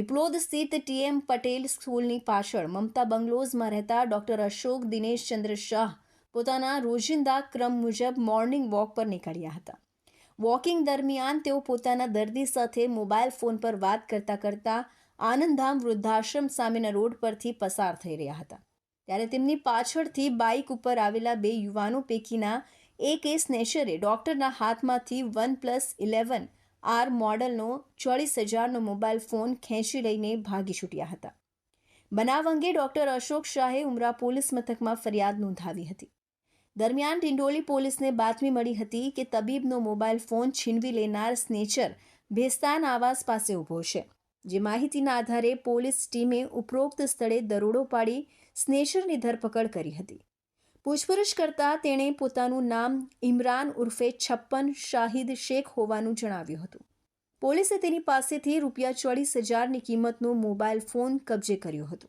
પીપલોદ સ્થિત ટીએમ પટેલ સ્કૂલની પાછળ મમતા બંગલોઝમાં રહેતા ડોક્ટર અશોક દિનેશ ચંદ્ર શાહ પોતાના રોજિંદા ક્રમ મુજબ મોર્નિંગ વોક પર નીકળ્યા હતા. વોકિંગ દરમિયાન તેઓ પોતાના દર્દી સાથે મોબાઈલ ફોન પર વાત કરતા કરતા આનંદધામ વૃદ્ધાશ્રમ સામેના રોડ પરથી પસાર થઈ રહ્યા હતા. ત્યારે તેમની પાછળથી બાઇક ઉપર આવેલા બે યુવાનો પૈકીના એક એ સ્નેશરે ડોક્ટરના હાથમાંથી વન પ્લસ ઇલેવન આર મોડલનો ચોવીસ હજારનો મોબાઈલ ફોન ખેંચી લઈને ભાગી છૂટ્યા હતા. બનાવ અંગે ડોક્ટર અશોક શાહે ઉમરા પોલીસ મથકમાં ફરિયાદ નોંધાવી હતી. દરમિયાન ડિંડોલી પોલીસને બાતમી મળી હતી કે તબીબનો મોબાઈલ ફોન છીનવી લેનાર સ્નેચર ભેસ્તાન આવાસ પાસે ઊભો છે. જે માહિતીના આધારે પોલીસ ટીમે ઉપરોક્ત સ્થળે દરોડો પાડી સ્નેચરની ધરપકડ કરી હતી. પૂછપરછ કરતાં તેણે પોતાનું નામ ઇમરાન ઉર્ફે છપ્પન શાહિદ શેખ હોવાનું જણાવ્યું હતું. પોલીસે તેની પાસેથી રૂપિયા ચોવીસ હજારની કિંમતનો મોબાઈલ ફોન કબજે કર્યો હતો.